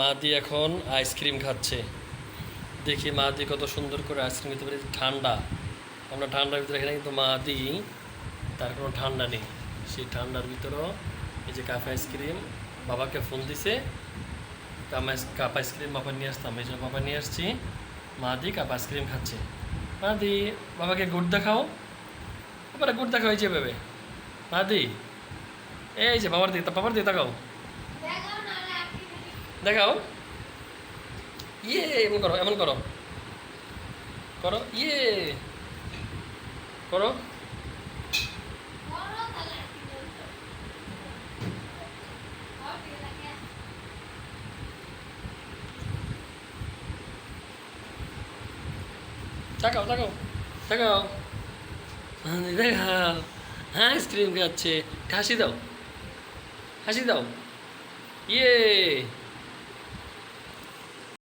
মাদি এখন আইসক্রিম খাচ্ছে। দেখি মাদি কত সুন্দর করে আইসক্রিম খেতে পারে। ঠান্ডা। আমরা ঠান্ডার ভিতরে এখানে কিন্তু মাদি, তার কোনো ঠান্ডা নেই। সেই ঠান্ডার ভিতরেও এই যে কাপ আইসক্রিম, বাবাকে ফোন দিছে কাপ আইসক্রিম বাবা নিয়ে আসতাম। এই জন্য বাবা নিয়ে আসছি। মাদি কাপ আইসক্রিম খাচ্ছে। মাদি, বাবাকে গুড় দেখাও। বাবারা গুড় দেখাও এই যে ভেবে মাদি, এই যে বাবার দিকে বাবার দিকে তাকাও। দেখাও। ইয়ে এমন করো এমন করো। করো ইয়ে। করো। তাকাও তাকাও তাকাও হ্যাঁ, দেখাও। আইসক্রিম খাচ্ছে। হাসি দাও। হাসি দাও। ইয়ে।